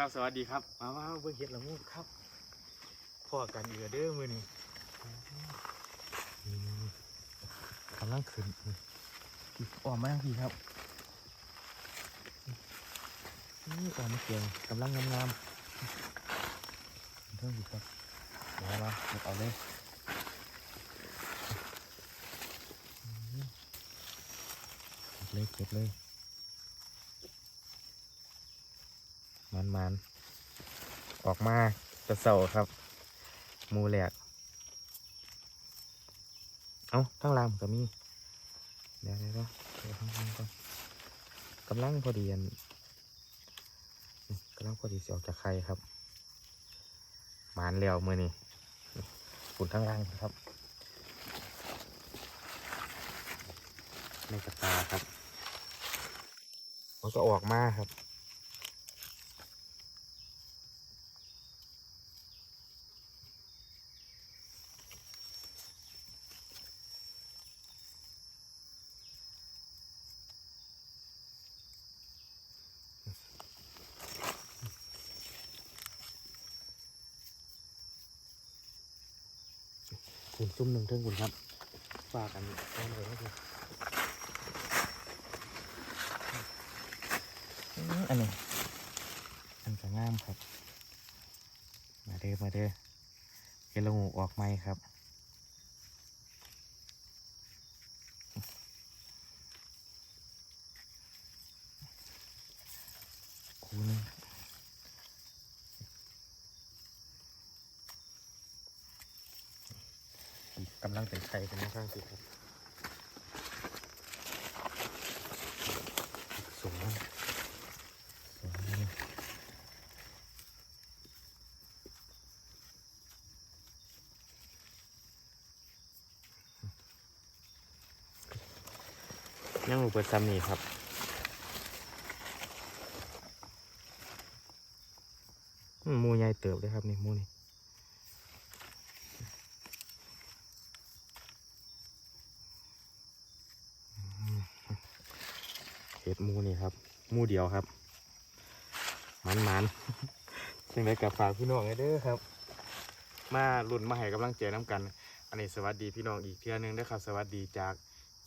ครับสวัสดีครับ มามาเบิ่งเห็ดละงูครับพ่อกันเอือเด้อมือนี่กำลังขึ้นนี่พี่ออกมาพี่ครับนี่ออกมาเกียงกำลังงามๆเท่าอยู่ครับเดี๋ยวเก็บเอาเลยเก็บเลยเก็บเลย มันออกมาจะเสาครับ มูแหลกเอาข้างล่างก็มี เดี๋ยวเดี๋ยวเดี๋ยวข้างล่างก่อนกำลังพอดีอันกำลังพอดีเสียออกจากไข่ครับมานแล้วมือนี่ฝุ่นข้างล่างครับในกระตาครับมันก็ออกมาครับ คุณซุ่มหนึ่งเท่งคุณครับฝากกันเอาเลยครับอืมอันนี้อันก็งามครับ มาเด้อมาเด้อเฮลงูออกไหมครับคูนึงกำลังเป็นไข่กันนะข้างสิครับสูงมากสูงมากนั่งหมูเปิดซ้ำนี่ครับมูใหญ่เติบเลยครับนี่มูนี่อืมเห็ดหมูนี่ครับห มูเดียวครับมันมันๆยังไงกับฝากพี่น้องไว้เด้อครับ มาลุ่นมาให้กำลังใจน้ำกัน อันนี้สวัสดีพี่น้องอีกเทื่อนึงด้ครับ สวัสดีจาก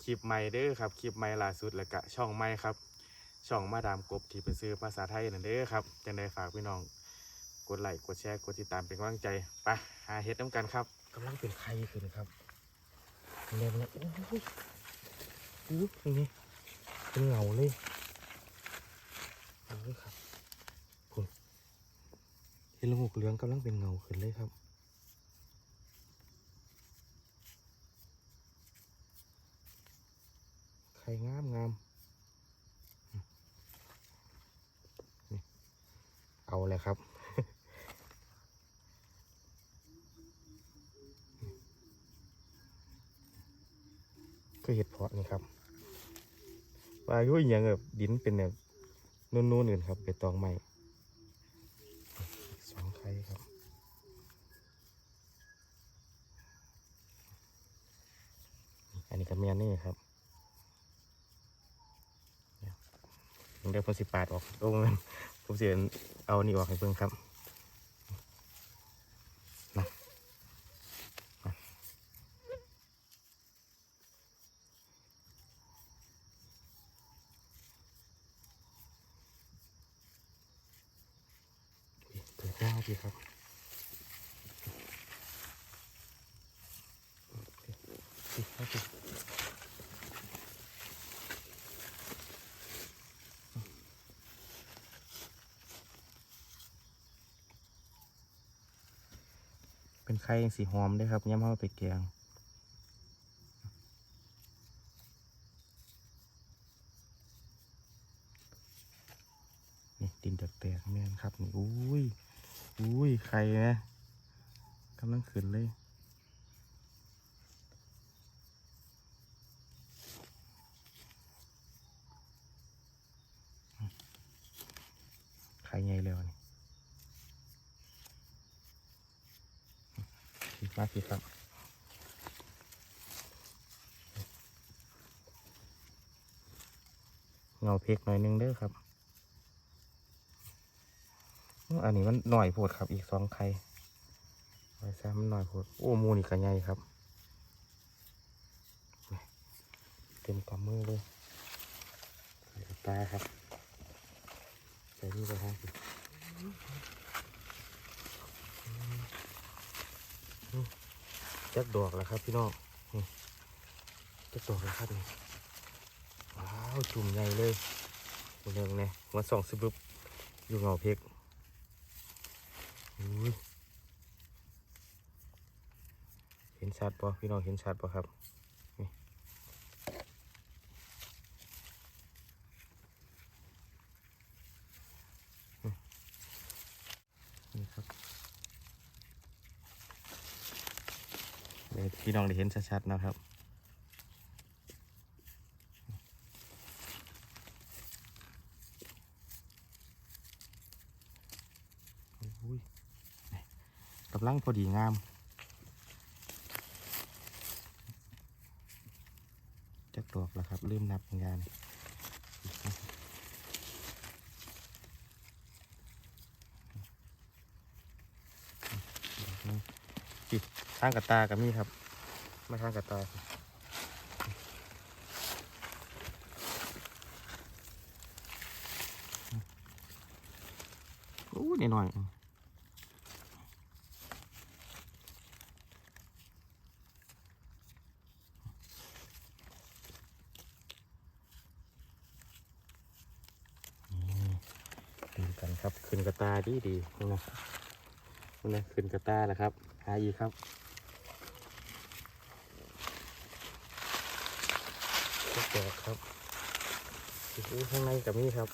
คลิปใหม่เด้อครับ คลิปใหม่ล่าสุดแล้วก็ช่องใหม่ครับ ช่องมาดามกบที่เป็นซื้อภาษาไทยนั่นเด้อครับจังได้ฝากพี่น้อง กดไลค์กดแชร์กดติดตามเป็นกำลังใจไปหาเฮ็ดน้ำกันครับกำลังเป็นไข่ขึ้นครับเร็วเลยโอ้ยอู้ตรงนี้เป็นเหงาเลย เอาครับคุณเห็นละหกเหลืองกำลังเป็นเงาขึ้นเลยครับไข่งามงามเอาเลยครับคือเห็ดเพาะนี่ครับว่าอยุ่ยยังแบบดินเป็นแบบ นุ่นๆอื่นครับเป็นตองใหม่สองไข่ครับ อันนี้ก็เมียนี่ครับเดี๋ยวผมสิปาดออกโอ้ยผมสิเอานี่ออกให้เพิ่งครับนะนะอุ๊ยเปิดหน้าพี่ครับ เป็นไข่สีหอมด้วยครับย้ำเข้าไปแกงนี่ดินแตกๆแม่นครับนี่อุ้ยอุ้ยไข่นะกำลังขึ้นเลย ใหญ่เลยวันนี้ผิดมากผิดครับเงาเพกหน่อยหนึงเด้อครับอันนี้มันหน่อยโพดครับ อีกสองไข่ไว้ซะมันหน่อยโพดโอ้มูนี่ก็ใหญ่ครับ เต็มกำมือเลยตาครับ ใส่นี่ไปครับจักดอกแล้วครับพี่น้องนี่จักดอกแล้วครับนี่ว้าวจุ่มใหญ่เลยเรื่องเนี่ยมาส่องสิบึบอยู่เงาเพกเห็นชัดปะพี่น้องเห็นชัดปะครับนี่นี่นี่ครับ พี่น้องได้เห็นชัดๆนะครับกำลังพอดีงาม จักดอกแล้วครับ เริ่มนับงานจิบ ทางกระตากับมีครับ มาทางกระตาอู้นิดหน่อยดูกันครับขึ้นกระตาดีดีๆนี่นะนี่นะขึ้นกระตาแล้วครับหาอีกครับ ก็แจกครับอู้ข้างในกับนี่ครับ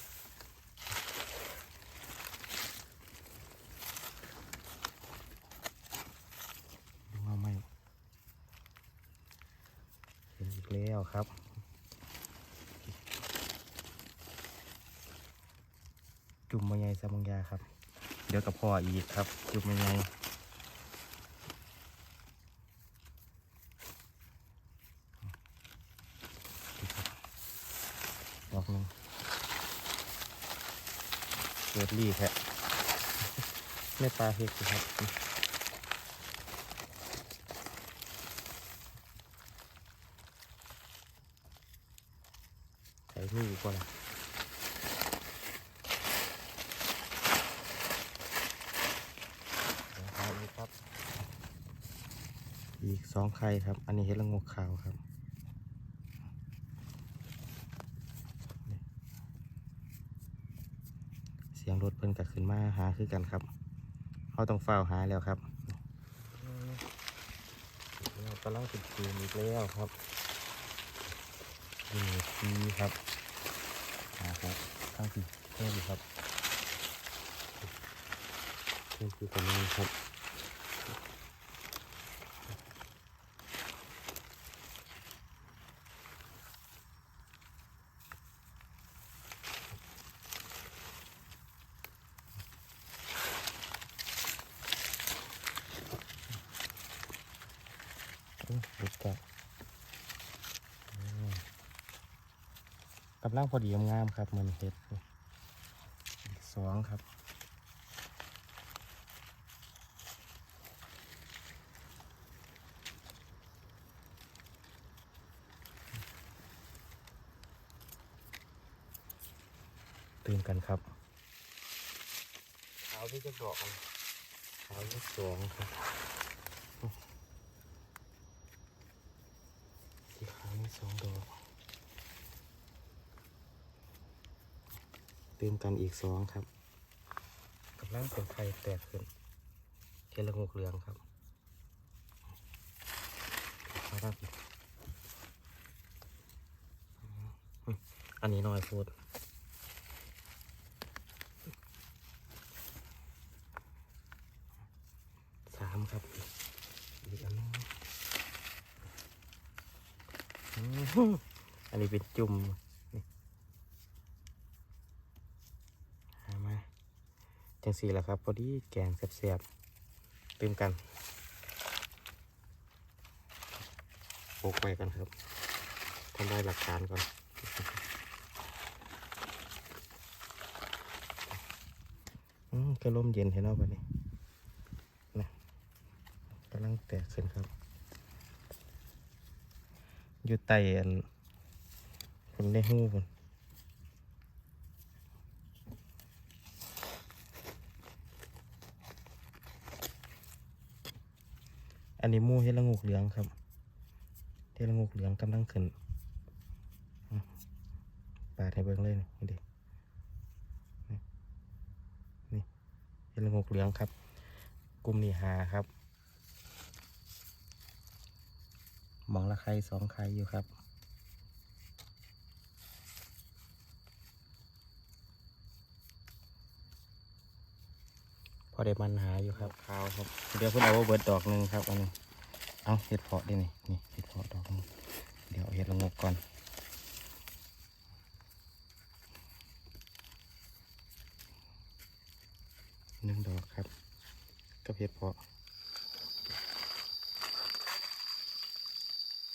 ดูเอาไหมเห็นอีกแล้วครับจุ่มมาไงซามังยาครับ เดี๋ยวกับพ่ออีกครับ จุ่มมาไงดอกหนึงเกิ ดรีแท้ไม่ปลาเห็ดครับใส่นี่ก่อนะเอาอีกครับ อีกสองไข่ครับ อันนี้เห็ดละงกขาวครับนี่ เพิ่นกัขึ้นมาหาคือกันครับเขาต้องเฝ้าหาแล้วครับเรากำลังติดคืนอีกแล้วครับดีดีครับหาครับข้างที่เพิ่มอีครับเพิ่มคือกันนี้ครับ อุ๊ยหลุดแกะอืม กำลังพอดีงามๆครับเหมือนเห็ดสองครับตื่นกันครับขาวที่จะดอกมันขาวที่สองครับสีขาวมีสองดอก เติมกันอีกสองครับกำลังเป็นไข่แตกขึ้นเทละงกเหลืองครับครับอันนี้น้อยพูดสามครับอีกอันนึงอันนี้เป็นจุ่มนี่หามา จังสี่แหละครับพอดีแกงแซ่บๆเติมกันโปกไปกันครับทำได้หลักฐานก่อนอืมก็ร่มเย็นเห็นเนาะบัดนี้นะกำลังแตกขึ้นครับ อยู่ใต้อันผมได้หูผม อันนี้มูเฮ็ดละงูกเหลืองครับเฮ็ดละงูกเหลืองกำลังขึ้นอืมปาดให้เบิ่งเลยนี่เด็นี่เฮ็ดละงูกเหลืองครับ กลุ่มนี้หาครับ มองละไข่สองไข่อยู่ครับ ได้มันหาอยู่ครับขาวครับ เดี๋ยวเพิ่นเอาเบิดดอกหนึ่งครับอันนี้เอาเห็ดเพาะดินี่นี่เห็ดเพาะดอกหนึ่งเดี๋ยวเอาเห็ดละงกก่อนหนึ่งดอกครับกับเห็ดเพาะ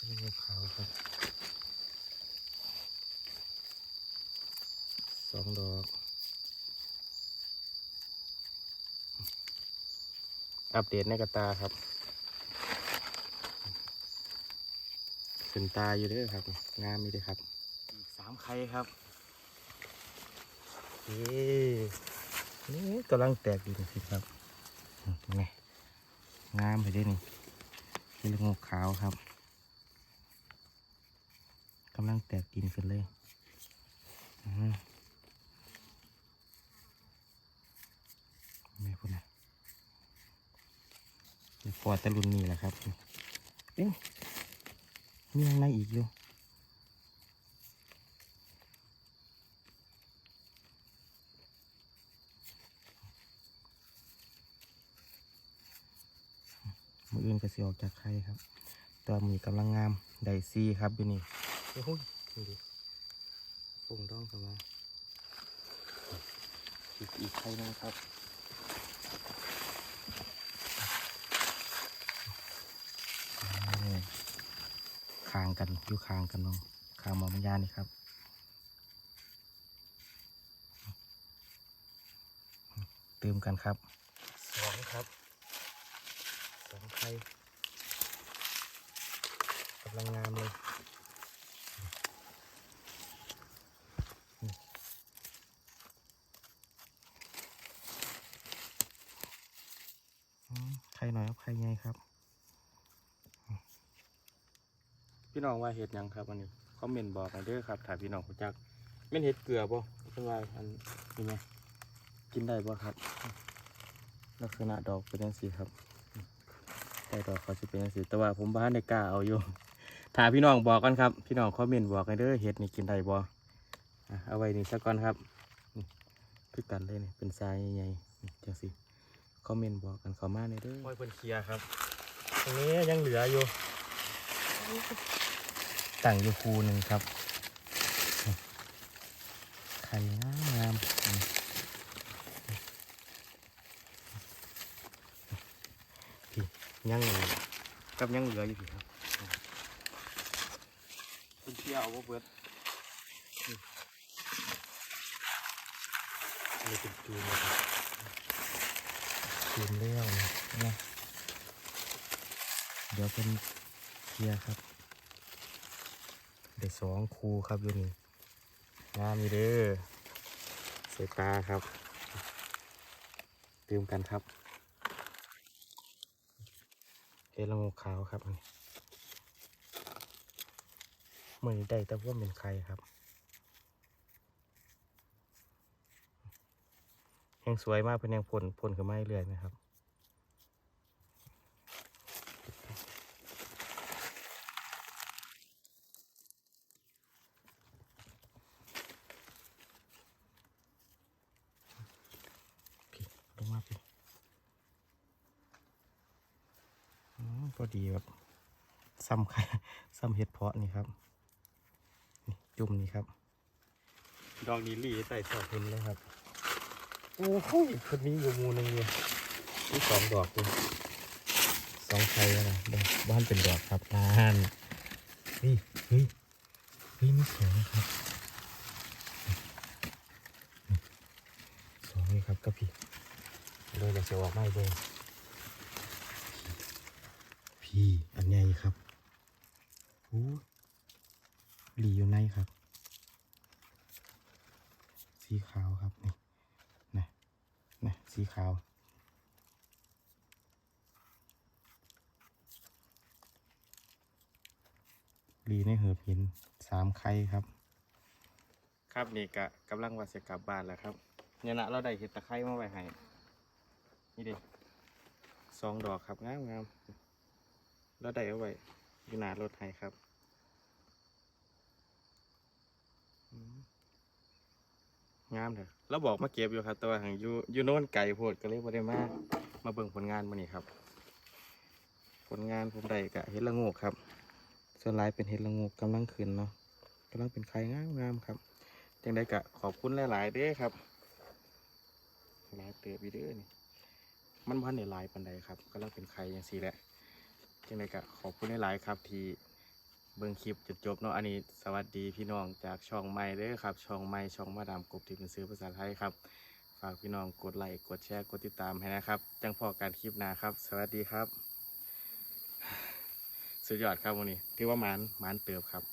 เห็ดละงกขาวครับสองดอก อัปเดตในกระตาครับขึ้นตาอยู่เด้อครับงามมีเด้อครับ อีกสามไข่ครับเย้นี่กำลังแตกอยู่สิครับอืมนี่งามไปด้วยนี่เป็นลูกงกขาวครับกำลังแตกกินขึ้นเลยอืมแม่พูดนะ เดี๋ยวปอดตะลุนนี่แหละครับเอ๊ะมีข้างในอีกอยู่มืออื่นก็สิออกจากไข่ครับ ตัวมีกำลังงามไดซี่ครับอยู่นี่โอ้ยนี่ดิปุ่งดองกันมาอีกอีกไข่นึงครับ นี่คาง กันอยู่คางกันเน้องคางหมอมยานี่ครับเติมกันครับสองครับสองไข่กำลังงามเลยอืมไข่หน่อยครับไข่ใหญ่ครับ พี่น้องว่าเห็ดยังครับอันนี้คอมเมนต์บอกกันเด้อครับถ้ายพี่น้องรู้จักแม่นเห็ดเกลือบ่เป็นว่าอันนี้ไงกินได้บ่ครับ ลักษณะดอกเป็นจังซี่ครับแต่ดอกเขาจะเป็นจังซี่แต่ว่าผมบ้านในกล้าเอาอยู่ถ้ายพี่น้องบอกกันครับ พี่น้องคอมเมนต์บอกกันเด้อเห็ดนี่กินได้บ่อะเอาไว้นี่สักก่อนครับนี่คือกันเลยเนี่ยเป็นทรายใหญ่ๆนี่จังซี่คอมเมนต์บอกกันเข้ามาในอยเด้อโอ้ยเพิ่นเคลียร์ครับตรงนี้ยังเหลืออยู่ ตั้งอยู่คูหนึ่งครับ ไข่งามงามอืมพี่ยังกับยังเหลืออยู่พี่ครับเป็นเที่ยวเอาบ่เบิดนี่อันนี้เป็นจูนนะครับจูนเลี้ยวนะนะเดี๋ยวเป็นเคลียร์ครับ ได้สองคูครับอยู่นี่งามอยู่เด้อเสยตาครับเติมกันครับเฮลโงกขาวครับอันนี้มือนได้แต่ว่าเป็นใครครับยังสวยมากเป็นยังผลผลขึ้นมาเรื่อยนะครับ พี่ลงมาพี่ อดีแบบซ้ำไข่ซ้ำเห็ดเพาะนี่ครับนี่จุ่มนี่ครับ ดอกนี้หลีใส่สองหุ่นเลยครับโอ้โหคนนี้อยู่มูหนึงเนี่ยนี่สองดอกเลยสองไข่แล้วนะบ้านเป็นดอกครับนานเฮ้ยเฮ้ยเฮ้ยนี่สองครับสองนี่ครับก็พี่เลยจะเสียออกไม่เบิ่ง พี่อันใหญ่ครับโอ้หลีอยู่ในครับ สีขาวครับนี่นะนะสีขาวรีในเหือบหินสามไข่ครับ ครับนี่กะกำลังว่าจะกลับบ้านแล้วครับเนี่ยนะเราได้เห็ดตะไคร้มาไว้ให้นี่ดิสองดอกครับงามงาม เราได้เอาไว้อยู่หน้ารถให้ครับงามเถอะเราบอกมาเก็บอยู่ครับต่ว่างยูยูโน่นไก่โพดก็เลยไม่ได้มามาเบิ่งผลงานมานี่ครับ ผลงานผมได้กะเห็ดละโงกครับส่วนลายเป็นเห็ดละโงูกำลังขึ้นเนาะกำลังเป็นไข่งามงามครับจังได้กะขอบคุณหลาย ๆ เด้อครับหลายเติบอีเด้อนี่มันพันในลายปันใดครับกำลังเป็นไข่ย่างสี่แหละ จังไดกะขอบคุณหลายๆครับ ที่เบิ่งคลิปจนจบเนาะอันนี้สวัสดีพี่น้องจากช่องใหม่เด้อครับ ช่องใหม่ช่องมาดามกบที่เป็นซื้อภาษาไทยครับ ฝากพี่น้องกดไลค์กดแชร์กดติดตามให้นะครับ จังพอการคลิปหน้าครับ สวัสดีครับ สุดยอดครับวันนี้ถือว่าหมานหมานเติบครับ